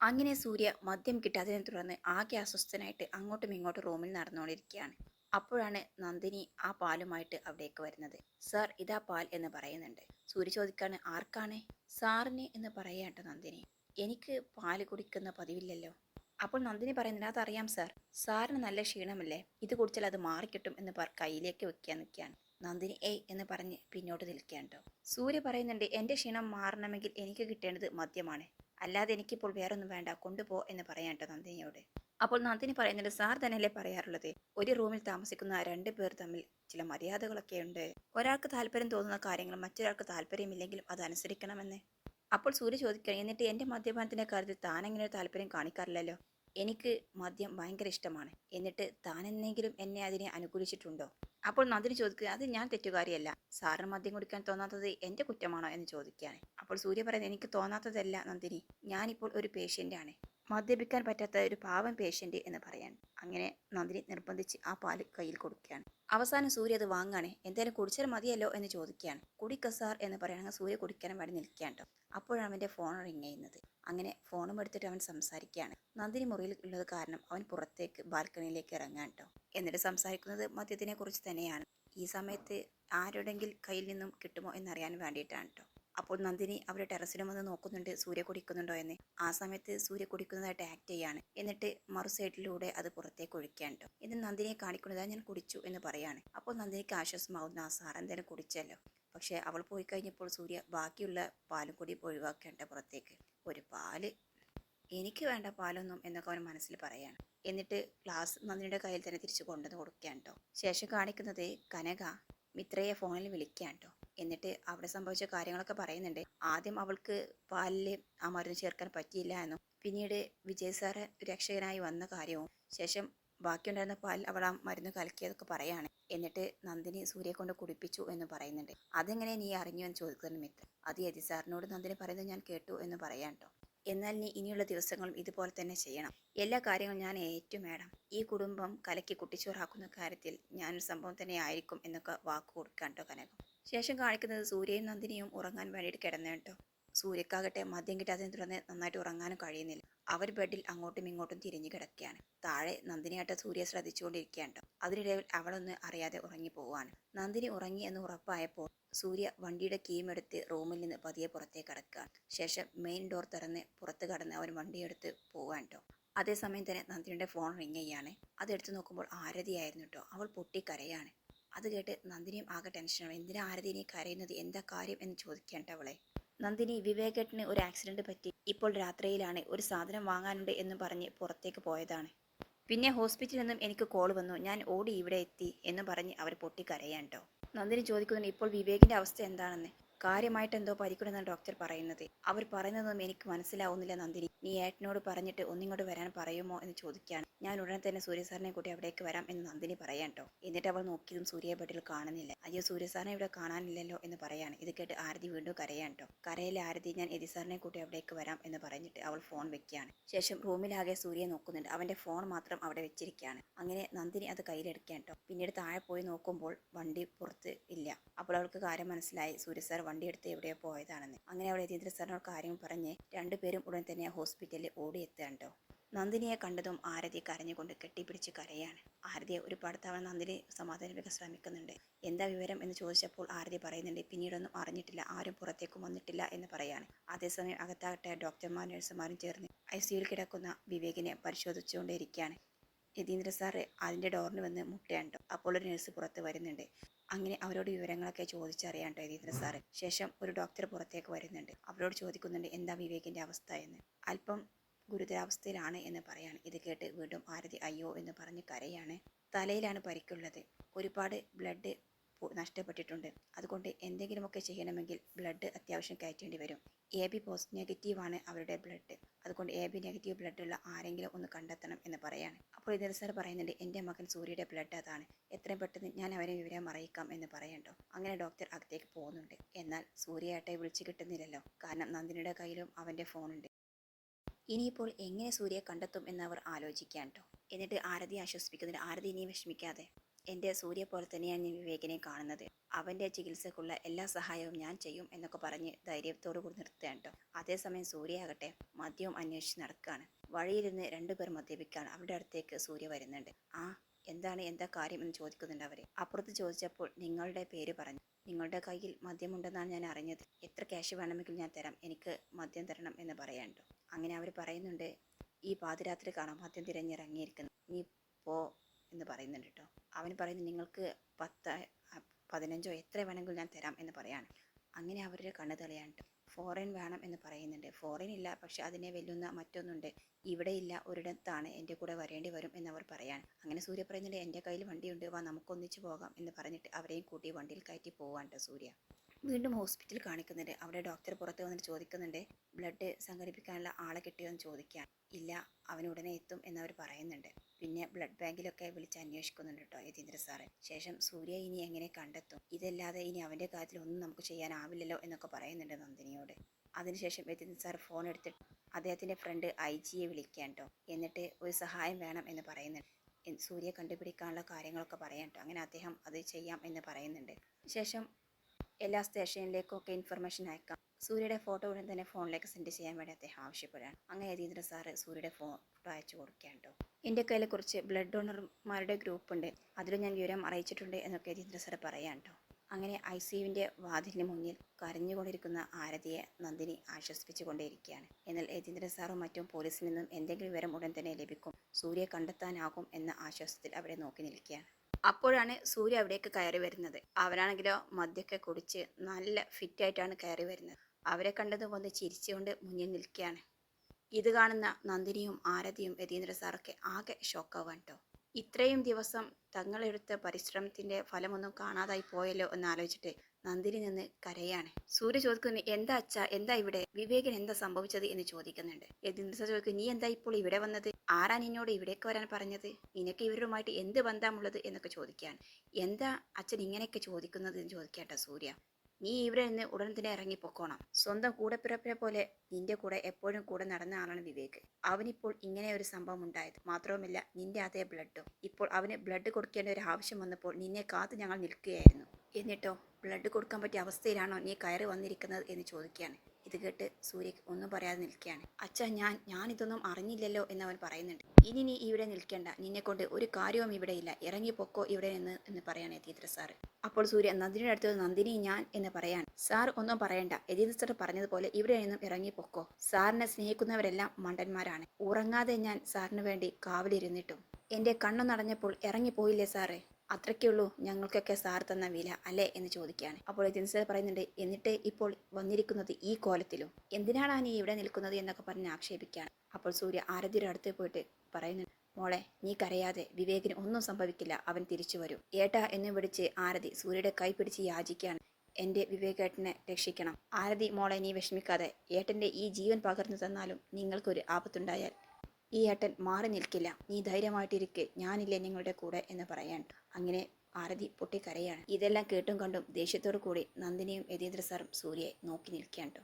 അങ്ങനെ സൂര്യ മദ്യം കിട്ടാത്തതിനെ തുടർന്ന് ആകെ അസ്വസ്ഥനായിട്ട് അങ്ങോട്ടും ഇങ്ങോട്ടും റൂമിൽ നടന്നുകൊണ്ടിരിക്കുകയാണ്. അപ്പോഴാണ് നന്ദിനി ആ പാലുമായിട്ട് അവിടേക്ക് വരുന്നത്. സാർ ഇതാ പാൽ എന്ന് പറയുന്നുണ്ട്. സൂര്യ ചോദിക്കാണ് ആർക്കാണ്? സാറിന് എന്ന് പറയാട്ടോ നന്ദിനി. എനിക്ക് പാൽ കുടിക്കുന്ന പതിവില്ലല്ലോ. അപ്പോൾ നന്ദിനി പറയുന്നുണ്ട് അതറിയാം സാർ. സാറിന് നല്ല ക്ഷീണമല്ലേ? ഇത് കുടിച്ചാൽ അത് മാറിക്കിട്ടും എന്ന് പറ കയ്യിലേക്ക് വെക്കാൻ നിൽക്കുകയാണ്. നന്ദിനി ഏയ് എന്ന് പറഞ്ഞ് പിന്നോട്ട് നിൽക്കുകയാണ് കേട്ടോ. സൂര്യ പറയുന്നുണ്ട് എന്റെ ക്ഷീണം മാറണമെങ്കിൽ എനിക്ക് കിട്ടേണ്ടത് മദ്യമാണ്. അല്ലാതെ എനിക്കിപ്പോൾ വേറൊന്നും വേണ്ട കൊണ്ടുപോ എന്ന് പറയാം കേട്ടോ നന്ദിനിയോട്. അപ്പോൾ നന്ദിനി പറയുന്നുണ്ട് സാർ തന്നെയല്ലേ പറയാറുള്ളത്? ഒരു റൂമിൽ താമസിക്കുന്ന രണ്ട് പേർ തമ്മിൽ ചില മര്യാദകളൊക്കെ ഉണ്ട്. ഒരാൾക്ക് താല്പര്യം തോന്നുന്ന കാര്യങ്ങൾ മറ്റൊരാൾക്ക് താല്പര്യമില്ലെങ്കിലും അത് അനുസരിക്കണമെന്ന്. അപ്പോൾ സൂര്യ ചോദിക്കുക എന്നിട്ട് എന്റെ മദ്യപാനത്തിന്റെ കാര്യത്തിൽ താൻ അങ്ങനെ ഒരു താല്പര്യം കാണിക്കാറില്ലല്ലോ? എനിക്ക് മദ്യം ഭയങ്കര ഇഷ്ടമാണ്. എന്നിട്ട് താൻ എന്നെങ്കിലും എന്നെ അതിനെ അനുകൂലിച്ചിട്ടുണ്ടോ? അപ്പോൾ നന്ദിനി ചോദിക്കുക അത് ഞാൻ തെറ്റുകാരിയല്ല. സാറിന് മദ്യം കുടിക്കാൻ തോന്നാത്തത് എന്റെ കുറ്റമാണോ എന്ന് ചോദിക്കുകയാണ്. അപ്പോൾ സൂര്യ പറയുന്നത് എനിക്ക് തോന്നാത്തതല്ല നന്ദിനി. ഞാനിപ്പോൾ ഒരു പേഷ്യന്റാണ് മദ്യപിക്കാൻ പറ്റാത്ത ഒരു പാവം പേഷ്യന്റ് എന്ന് പറയാൻ അങ്ങനെ നന്ദിനി നിർബന്ധിച്ച് ആ പാൽ കയ്യിൽ കൊടുക്കുകയാണ്. അവസാനം സൂര്യ അത് വാങ്ങാണ് എന്തായാലും കുടിച്ചാൽ മതിയല്ലോ എന്ന് ചോദിക്കുകയാണ്. കുടിക്ക സാർ എന്ന് പറയുകയാണെങ്കിൽ സൂര്യ കുടിക്കാനും വേണ്ടി നിൽക്കുകയാണ് കേട്ടോ. അപ്പോഴാണ് അവന്റെ ഫോൺ റിങ് ചെയ്യുന്നത്. അങ്ങനെ ഫോണും എടുത്തിട്ട് അവൻ സംസാരിക്കുകയാണ്. നന്ദിനി മുറിയിൽ ഉള്ളത് കാരണം അവൻ പുറത്തേക്ക് ബാൽക്കണിയിലേക്ക് ഇറങ്ങാൻ കേട്ടോ. എന്നിട്ട് സംസാരിക്കുന്നത് മദ്യത്തിനെ കുറിച്ച് തന്നെയാണ്. ഈ സമയത്ത് ആരുടെങ്കിൽ കയ്യിൽ നിന്നും കിട്ടുമോ എന്നറിയാൻ വേണ്ടിയിട്ടാണ് കേട്ടോ. അപ്പോൾ നന്ദിനി അവരുടെ ടെറസിലും വന്ന് നോക്കുന്നുണ്ട് സൂര്യ കുടിക്കുന്നുണ്ടോ എന്ന്. ആ സമയത്ത് സൂര്യ കുടിക്കുന്നതായിട്ട് ആക്ട് ചെയ്യാണ്. എന്നിട്ട് മറു സൈഡിലൂടെ അത് പുറത്തേക്ക് ഒഴിക്കാൻ കേട്ടോ. ഇത് നന്ദിനിയെ കാണിക്കുന്നതാ ഞാൻ കുടിച്ചു എന്ന് പറയാണ്. അപ്പോൾ നന്ദിനിക്ക് ആശ്വാസമാവുന്ന ആ സാർ എന്തായാലും കുടിച്ചല്ലോ. പക്ഷേ അവൾ പോയി കഴിഞ്ഞപ്പോൾ സൂര്യ ബാക്കിയുള്ള പാലും കൂടി ഒഴിവാക്കേണ്ട പുറത്തേക്ക്. ഒരു പാൽ. എനിക്ക് വേണ്ട പാലൊന്നും എന്നൊക്കെ അവൻ മനസ്സിൽ പറയാണ്. എന്നിട്ട് ഗ്ലാസ് നന്ദിനിയുടെ കയ്യിൽ തന്നെ തിരിച്ചു കൊണ്ടുവന്ന് കൊടുക്കുകയാണ് കേട്ടോ ശേഷം കാണിക്കുന്നത് കനക മിത്രയെ ഫോണിൽ വിളിക്കുകയാണ് കേട്ടോ എന്നിട്ട് അവിടെ സംഭവിച്ച കാര്യങ്ങളൊക്കെ പറയുന്നുണ്ട്. ആദ്യം അവൾക്ക് പാലിൽ ആ മരുന്ന് ചേർക്കാൻ പറ്റിയില്ല എന്നും പിന്നീട് വിജയ് സാറ് രക്ഷകനായി വന്ന കാര്യവും ശേഷം ബാക്കിയുണ്ടായിരുന്ന പാൽ അവൾ ആ മരുന്ന് കലക്കിയതൊക്കെ പറയാണ്. എന്നിട്ട് നന്ദിനി സൂര്യയെ കൊണ്ട് കുടിപ്പിച്ചു എന്ന് പറയുന്നുണ്ട്. അതെങ്ങനെ നീ അറിഞ്ഞു എന്ന് ചോദിക്കുന്നു മിത്ര. അത് യതി സാറിനോട് നന്ദിനി പറയുന്നത് ഞാൻ കേട്ടു എന്ന് പറയാൻ കേട്ടോ എന്നാൽ നീ ഇനിയുള്ള ദിവസങ്ങളും ഇതുപോലെ തന്നെ ചെയ്യണം. എല്ലാ കാര്യങ്ങളും ഞാൻ ഏറ്റു വേണം ഈ കുടുംബം കലക്കി കുട്ടിച്ചോറാക്കുന്ന കാര്യത്തിൽ ഞാനൊരു സംഭവം തന്നെ ആയിരിക്കും എന്നൊക്കെ വാക്ക് കൊടുക്കാൻ കേട്ടോ കനകം. ശേഷം കാണിക്കുന്നത് സൂര്യയും നന്ദിനിയും ഉറങ്ങാൻ വേണ്ടിയിട്ട് കിടന്നു കേട്ടോ സൂര്യക്കാകട്ടെ മദ്യം കിട്ടാതെ തുടർന്ന് നന്നായിട്ട് ഉറങ്ങാനും കഴിയുന്നില്ല. അവർ ബെഡിൽ അങ്ങോട്ടും ഇങ്ങോട്ടും തിരിഞ്ഞു കിടക്കുകയാണ്. താഴെ നന്ദിനിയാട്ട സൂര്യ ശ്രദ്ധിച്ചുകൊണ്ടിരിക്കുകയാണ് കേട്ടോ അതിനിടയിൽ അവളൊന്ന് അറിയാതെ ഉറങ്ങി പോവുകയാണ്. നന്ദിനി ഉറങ്ങി എന്ന് ഉറപ്പായപ്പോൾ സൂര്യ വണ്ടിയുടെ കീമെടുത്ത് റൂമിൽ നിന്ന് പതിയെ പുറത്തേക്ക് കടക്കുകയാണ്. ശേഷം മെയിൻ ഡോർ തുറന്ന് പുറത്ത് കടന്ന് അവൻ വണ്ടിയെടുത്ത് പോവാൻ കേട്ടോ അതേസമയം തന്നെ നന്ദിനിയുടെ ഫോൺ റിങ് ചെയ്യാണ്. അതെടുത്ത് നോക്കുമ്പോൾ ആരതിയായിരുന്നു കേട്ടോ അവൾ പൊട്ടിക്കരയാണ്. അത് കേട്ട് നന്ദിനിയും ആകെ ടെൻഷനാണ് എന്തിനാ ആരതിനെ കരയുന്നത്? എന്താ കാര്യം എന്ന് ചോദിക്കേണ്ട അവളെ. നന്ദിനി വിവേകേട്ടന് ഒരു ആക്സിഡന്റ് പറ്റി. ഇപ്പോൾ രാത്രിയിലാണ് ഒരു സാധനം വാങ്ങാനുണ്ട് എന്ന് പറഞ്ഞ് പുറത്തേക്ക് പോയതാണ്. പിന്നെ ഹോസ്പിറ്റലിൽ നിന്നും എനിക്ക് കോൾ വന്നു. ഞാൻ ഓടി ഇവിടെ എത്തി എന്ന് പറഞ്ഞ് അവർ പൊട്ടിക്കരയാൻ കേട്ടോ നന്ദിനി ചോദിക്കുന്നു ഇപ്പോൾ വിവേകിന്റെ അവസ്ഥ എന്താണെന്ന്? കാര്യമായിട്ട് എന്തോ പരിക്കുണ്ടെന്നാണ് ഡോക്ടർ പറയുന്നത്. അവർ പറയുന്നതൊന്നും എനിക്ക് മനസ്സിലാവുന്നില്ല നന്ദിനി. നീ ഏട്ടനോട് പറഞ്ഞിട്ട് ഒന്നിങ്ങോട്ട് വരാൻ പറയുമോ എന്ന് ചോദിക്കുകയാണ്. ഞാൻ ഉടനെ തന്നെ സൂര്യ സാറിനെ കൂട്ടി അവിടേക്ക് വരാം എന്ന് നന്ദിനി പറയാൻ കേട്ടോ എന്നിട്ട് അവൾ നോക്കിയതും സൂര്യയെ ബെഡിൽ കാണുന്നില്ല. അയ്യോ സൂര്യ സാറിനെ ഇവിടെ കാണാനില്ലല്ലോ എന്ന് പറയാണ്. ഇത് കേട്ട് ആരതി വീണ്ടും കരയാൻ കേട്ടോ കരയിലെ ആരതി ഞാൻ എതി സാറിനെ കൂട്ടി അവിടേക്ക് വരാം എന്ന് പറഞ്ഞിട്ട് അവൾ ഫോൺ വെക്കുകയാണ്. ശേഷം റൂമിലാകെ സൂര്യ നോക്കുന്നുണ്ട്. അവന്റെ ഫോൺ മാത്രം അവിടെ വെച്ചിരിക്കുകയാണ്. അങ്ങനെ നന്ദിനി അത് കയ്യിലെടുക്കാൻ കേട്ടോ പിന്നീട് താഴെ പോയി നോക്കുമ്പോൾ വണ്ടി പുറത്ത് ഇല്ല. അപ്പോൾ അവൾക്ക് കാര്യം മനസ്സിലായി. സൂര്യ സാർ വണ്ടി എടുത്ത് എവിടെയോ പോയതാണെന്ന്. അങ്ങനെ അവൾ യതീന്ദ്ര സാറിനോട് കാര്യം പറഞ്ഞ് രണ്ടുപേരും ഉടൻ തന്നെ ഓടിയെത്തുകയാണ് കേട്ടോ നന്ദിനിയെ കണ്ടതും ആരതി കരഞ്ഞുകൊണ്ട് കെട്ടിപ്പിടിച്ച് കരയാണ്. ആരതിയെ ഒരുപാട് തവണ നന്ദിനി സമാധാനിപ്പിക്കാൻ ശ്രമിക്കുന്നുണ്ട് എന്താ വിവരം എന്ന് ചോദിച്ചപ്പോൾ ആരതി പറയുന്നുണ്ട് പിന്നീടൊന്നും അറിഞ്ഞിട്ടില്ല ആരും പുറത്തേക്കും വന്നിട്ടില്ല എന്ന് പറയാണ്. അതേസമയം അകത്താകട്ടെ ഡോക്ടർമാർ നഴ്സുമാരും ചേർന്ന് ഐ സിയിൽ കിടക്കുന്ന വിവേകിനെ പരിശോധിച്ചുകൊണ്ടേയിരിക്കുകയാണ്. യതീന്ദ്ര സാറ് അതിന്റെ ഡോറിന് വന്ന് മുട്ടയുണ്ടോ? അപ്പോൾ ഒരു നഴ്സ് പുറത്ത് വരുന്നുണ്ട്. അങ്ങനെ അവരോട് വിവരങ്ങളൊക്കെ ചോദിച്ചറിയാൻ കേട്ടോ സാറ്. ശേഷം ഒരു ഡോക്ടർ പുറത്തേക്ക് വരുന്നുണ്ട്. അവരോട് ചോദിക്കുന്നുണ്ട് എന്താ വിവേകിന്റെ അവസ്ഥ എന്ന്? അല്പം ഗുരുതരാവസ്ഥയിലാണ് എന്ന് പറയാണ്. ഇത് കേട്ട് വീണ്ടും ആരതി അയ്യോ എന്ന് പറഞ്ഞ് കരയാണ്. തലയിലാണ് പരിക്കുള്ളത്. ഒരുപാട് ബ്ലഡ് നഷ്ടപ്പെട്ടിട്ടുണ്ട്. അതുകൊണ്ട് എന്തെങ്കിലുമൊക്കെ ചെയ്യണമെങ്കിൽ ബ്ലഡ് അത്യാവശ്യം കയറ്റേണ്ടി വരും. എ ബി പോസ് നെഗറ്റീവാണ് അവരുടെ ബ്ലഡ് അതുകൊണ്ട് എ ബി നെഗറ്റീവ് ബ്ലഡുള്ള ആരെങ്കിലും ഒന്ന് കണ്ടെത്തണം എന്ന് പറയാണ്. അപ്പോൾ ഇതിൽ സാർ പറയുന്നുണ്ട് എന്റെ മകൻ സൂര്യയുടെ ബ്ലഡ് അതാണ്. എത്രയും പെട്ടെന്ന് ഞാൻ അവരെ വിവരം അറിയിക്കാം എന്ന് പറയണ്ടോ? അങ്ങനെ ഡോക്ടർ അകത്തേക്ക് പോകുന്നുണ്ട്. എന്നാൽ സൂര്യയേട്ടെ വിളിച്ചു കിട്ടുന്നില്ലല്ലോ. കാരണം നന്ദിനിയുടെ കയ്യിലും അവന്റെ ഫോണുണ്ട് ഇനിയിപ്പോൾ എങ്ങനെ സൂര്യയെ കണ്ടെത്തും എന്ന് അവർ ആലോചിക്കാൻ കേട്ടോ എന്നിട്ട് ആരതി ആശ്വസിപ്പിക്കുന്നുണ്ട്. ആരതി ഇനി വിഷമിക്കാതെ. എന്റെ സൂര്യ പോലെ തന്നെയാണ് ഞാൻ വിവേകിനെ കാണുന്നത്. അവന്റെ ചികിത്സക്കുള്ള എല്ലാ സഹായവും ഞാൻ ചെയ്യും എന്നൊക്കെ പറഞ്ഞ് ധൈര്യത്തോടു കൂടി നിർത്തുകയാണ് കേട്ടോ. അതേസമയം സൂര്യ ആകട്ടെ മദ്യവും അന്വേഷിച്ച് നടക്കുകയാണ്. വഴിയിലിരുന്ന് രണ്ടുപേർ മദ്യപിക്കുകയാണ്. അവരുടെ അടുത്തേക്ക് സൂര്യ വരുന്നുണ്ട്. ആ എന്താണ്? എന്താ കാര്യം? എന്ന് ചോദിക്കുന്നുണ്ട് അവരെ. അപ്പുറത്ത് ചോദിച്ചപ്പോൾ നിങ്ങളുടെ പേര് പറഞ്ഞു. നിങ്ങളുടെ കയ്യിൽ മദ്യമുണ്ടെന്നാണ് ഞാൻ അറിഞ്ഞത്. എത്ര ക്യാഷ് വേണമെങ്കിലും ഞാൻ തരാം. എനിക്ക് മദ്യം തരണം എന്ന് പറയാനുണ്ടോ അങ്ങനെ അവർ പറയുന്നുണ്ട് ഈ പാതിരാത്രി കാണാം മദ്യം തിരഞ്ഞിറങ്ങിയിരിക്കുന്നു. നീ പോ എന്ന് പറയുന്നുണ്ട് കേട്ടോ. അവൻ പറയുന്നു നിങ്ങൾക്ക് പത്ത് പതിനഞ്ചോ എത്ര വേണമെങ്കിലും ഞാൻ തരാം എന്ന് പറയാണ്. അങ്ങനെ അവരുടെ കണ്ണ് തെളിയാണ്ട് ഫോറിൻ വേണം എന്ന് പറയുന്നുണ്ട്. ഫോറിൻ ഇല്ല പക്ഷെ അതിനെ വെല്ലുന്ന മറ്റൊന്നുണ്ട്. ഇവിടെ ഇല്ല ഒരിടത്താണ് എന്റെ കൂടെ വരേണ്ടി വരും എന്നവർ പറയാണ്. അങ്ങനെ സൂര്യ പറയുന്നുണ്ട് എന്റെ കയ്യിൽ വണ്ടിയുണ്ട് വാ നമുക്കൊന്നിച്ച് പോകാം എന്ന് പറഞ്ഞിട്ട് അവരെയും കൂട്ടി വണ്ടിയിൽ കയറ്റി പോവാണ് സൂര്യ. വീണ്ടും ഹോസ്പിറ്റലിൽ കാണിക്കുന്നുണ്ട്. അവിടെ ഡോക്ടർ പുറത്ത് വന്നിട്ട് ചോദിക്കുന്നുണ്ട് ബ്ലഡ് സംഘടിപ്പിക്കാനുള്ള ആളെ കിട്ടിയോ എന്ന് ചോദിക്കാൻ ഇല്ല അവനുടനെ എത്തും എന്നവർ പറയുന്നുണ്ട്. പിന്നെ ബ്ലഡ് ബാങ്കിലൊക്കെ വിളിച്ച് അന്വേഷിക്കുന്നുണ്ട് കേട്ടോ യതീന്ദ്ര സാറ്. ശേഷം സൂര്യ ഇനി എങ്ങനെ കണ്ടെത്തും? ഇതല്ലാതെ ഇനി അവന്റെ കാര്യത്തിൽ ഒന്നും നമുക്ക് ചെയ്യാനാവില്ലല്ലോ എന്നൊക്കെ പറയുന്നുണ്ട് നന്ദിനിയോട്. അതിനുശേഷം യതീന്ദ്ര സാർ ഫോൺ എടുത്തിട്ട് അദ്ദേഹത്തിന്റെ ഫ്രണ്ട് ഐ ജിയെ വിളിക്കാൻ കേട്ടോ എന്നിട്ട് ഒരു സഹായം വേണം എന്ന് പറയുന്നുണ്ട്. സൂര്യ കണ്ടുപിടിക്കാനുള്ള കാര്യങ്ങളൊക്കെ പറയാം കേട്ടോ അങ്ങനെ അദ്ദേഹം അത് ചെയ്യാം എന്ന് പറയുന്നുണ്ട്. ശേഷം എല്ലാ സ്റ്റേഷനിലേക്കൊക്കെ ഇൻഫർമേഷൻ അയക്കാം. സൂര്യയുടെ ഫോട്ടോ ഉടൻ തന്നെ ഫോണിലേക്ക് സെൻഡ് ചെയ്യാൻ വേണ്ടി അദ്ദേഹം ആവശ്യപ്പെടുകയാണ്. അങ്ങനെ യതീന്ദ്ര സാറ് സൂര്യയുടെ ഫോട്ടോ അയച്ചു കൊടുക്കുകയാണ് കേട്ടോ എന്റെ കയ്യിൽ കുറച്ച് ബ്ലഡ് ഡോണർമാരുടെ ഗ്രൂപ്പ് ഉണ്ട്. അതിൽ ഞാൻ വിവരം അറിയിച്ചിട്ടുണ്ട് എന്നൊക്കെ ജിന്ദ്ര സാറ് പറയാം കേട്ടോ അങ്ങനെ ഐ സിയുവിന്റെ വാതിലിന് മുന്നിൽ കരഞ്ഞുകൊണ്ടിരിക്കുന്ന ആരതിയെ നന്ദിനി ആശ്വസിപ്പിച്ചു കൊണ്ടേയിരിക്കുകയാണ്. എന്നാൽ യതീന്ദ്ര സാറും മറ്റും പോലീസിൽ നിന്നും എന്തെങ്കിലും വിവരം ഉടൻ തന്നെ ലഭിക്കും. സൂര്യ കണ്ടെത്താനാകും എന്ന ആശ്വാസത്തിൽ അവിടെ നോക്കി നിൽക്കുകയാണ്. അപ്പോഴാണ് സൂര്യ അവിടേക്ക് കയറി വരുന്നത്. അവരാണെങ്കിലോ മദ്യമൊക്കെ കുടിച്ച് നല്ല ഫിറ്റായിട്ടാണ് കയറി വരുന്നത്. അവരെ കണ്ടതും ഒന്ന് ചിരിച്ചുകൊണ്ട് മുന്നിൽ നിൽക്കുകയാണ്. ഇത് കാണുന്ന നന്ദിനിയും ആരതിയും യതീന്ദ്ര സാറൊക്കെ ആകെ ഷോക്കാവാൻ കേട്ടോ ഇത്രയും ദിവസം തങ്ങളെടുത്ത പരിശ്രമത്തിന്റെ ഫലമൊന്നും കാണാതായി പോയല്ലോ എന്ന് ആലോചിച്ചിട്ട് നന്ദിനി നിന്ന് കരയാണ്. സൂര്യ ചോദിക്കുന്നു എന്താ അച്ഛ? എന്താ ഇവിടെ? വിവേകൻ എന്താ സംഭവിച്ചത്? എന്ന് ചോദിക്കുന്നുണ്ട്. യതീന്ദ്ര ചോദിക്കും നീ എന്താ ഇപ്പോൾ ഇവിടെ വന്നത്? ആരാ നിന്നോട് ഇവിടേക്ക് വരാൻ പറഞ്ഞത്? നിനക്ക് ഇവരുമായിട്ട് എന്ത് ബന്ധമുള്ളത്? എന്നൊക്കെ ചോദിക്കുകയാണ്. എന്താ അച്ഛൻ ഇങ്ങനെയൊക്കെ ചോദിക്കുന്നത്? എന്ന് ചോദിക്കാട്ടോ സൂര്യ. നീ ഇവിടെ നിന്ന് ഉടൻ തന്നെ ഇറങ്ങി പൊക്കോണം സ്വന്തം കൂടെപ്പിറപ്പിനെ പോലെ നിന്റെ കൂടെ എപ്പോഴും കൂടെ നടന്ന ആളാണ് വിവേക്. അവനിപ്പോൾ ഇങ്ങനെ ഒരു സംഭവം ഉണ്ടായത് മാത്രവുമല്ല നിന്റെ അതേ ബ്ലഡും. ഇപ്പോൾ അവന് ബ്ലഡ് കൊടുക്കേണ്ട ഒരു ആവശ്യം വന്നപ്പോൾ നിന്നെ കാത്ത് ഞങ്ങൾ നിൽക്കുകയായിരുന്നു. എന്നിട്ടോ ബ്ലഡ് കൊടുക്കാൻ പറ്റിയ അവസ്ഥയിലാണോ നീ കയറി വന്നിരിക്കുന്നത് എന്ന് ചോദിക്കുകയാണ്. ഇത് കേട്ട് സൂര്യക്ക് ഒന്നും പറയാതെ നിൽക്കുകയാണ്. അച്ഛാ ഞാൻ ഞാനിതൊന്നും അറിഞ്ഞില്ലല്ലോ എന്ന് അവൻ പറയുന്നുണ്ട്. ഇനി നീ ഇവിടെ നിൽക്കേണ്ട. നിന്നെ കൊണ്ട് ഒരു കാര്യവും ഇവിടെ ഇല്ല. ഇറങ്ങി പൊക്കോ ഇവിടെ നിന്ന് എന്ന് പറയാണ് യതീന്ദ്ര സാറ്. അപ്പോൾ സൂര്യ നന്ദിനിയുടെ അടുത്ത് നന്ദിനി ഞാൻ എന്ന് പറയാൻ സാർ ഒന്നും പറയണ്ട. യതീന്ദ്ര സാർ പറഞ്ഞതുപോലെ ഇവിടെ നിന്നും ഇറങ്ങി പൊക്കോ. സാറിനെ സ്നേഹിക്കുന്നവരെല്ലാം മണ്ടന്മാരാണ്. ഉറങ്ങാതെ ഞാൻ സാറിന് വേണ്ടി കാവലിരുന്നിട്ടും. എന്റെ കണ്ണു നടഞ്ഞപ്പോൾ ഇറങ്ങിപ്പോയില്ലേ സാറേ? അത്രയ്ക്കുള്ളൂ ഞങ്ങൾക്കൊക്കെ സാർ തന്ന വില അല്ലേ എന്ന് ചോദിക്കുകയാണ്. അപ്പോൾ ജിൻസൽ പറയുന്നുണ്ട് എന്നിട്ട് ഇപ്പോൾ വന്നിരിക്കുന്നത് ഈ കോലത്തിലും എന്തിനാണ് നീ ഇവിടെ നിൽക്കുന്നത് എന്നൊക്കെ പറഞ്ഞ് ആക്ഷേപിക്കുകയാണ്. അപ്പോൾ സൂര്യ ആരതിയുടെ അടുത്ത് പോയിട്ട് പറയുന്നുണ്ട് മോളെ നീ കരയാതെ വിവേകിന് ഒന്നും സംഭവിക്കില്ല അവൻ തിരിച്ചു വരും. ഏട്ടാ എന്ന് വിളിച്ച് ആരതി സൂര്യയുടെ കൈ പിടിച്ച് യാചിക്കുകയാണ് എന്റെ വിവേകേട്ടനെ രക്ഷിക്കണം. ആരതി മോളെ നീ വിഷമിക്കാതെ. ഏട്ടന്റെ ഈ ജീവൻ പകർന്നു തന്നാലും നിങ്ങൾക്കൊരു ആപത്തുണ്ടായാൽ ഈ ഏട്ടൻ മാറി നിൽക്കില്ല. നീ ധൈര്യമായിട്ടിരിക്കെ. ഞാനില്ലേ നിങ്ങളുടെ കൂടെ എന്ന് പറയാൻ. അങ്ങനെ ആരതി പൊട്ടിക്കരയാണ്. ഇതെല്ലാം കേട്ടും കണ്ടും ദേഷ്യത്തോടു കൂടി നന്ദിനിയും യതീന്ദ്ര സാറും സൂര്യയെ നോക്കി നിൽക്കുകയാണ്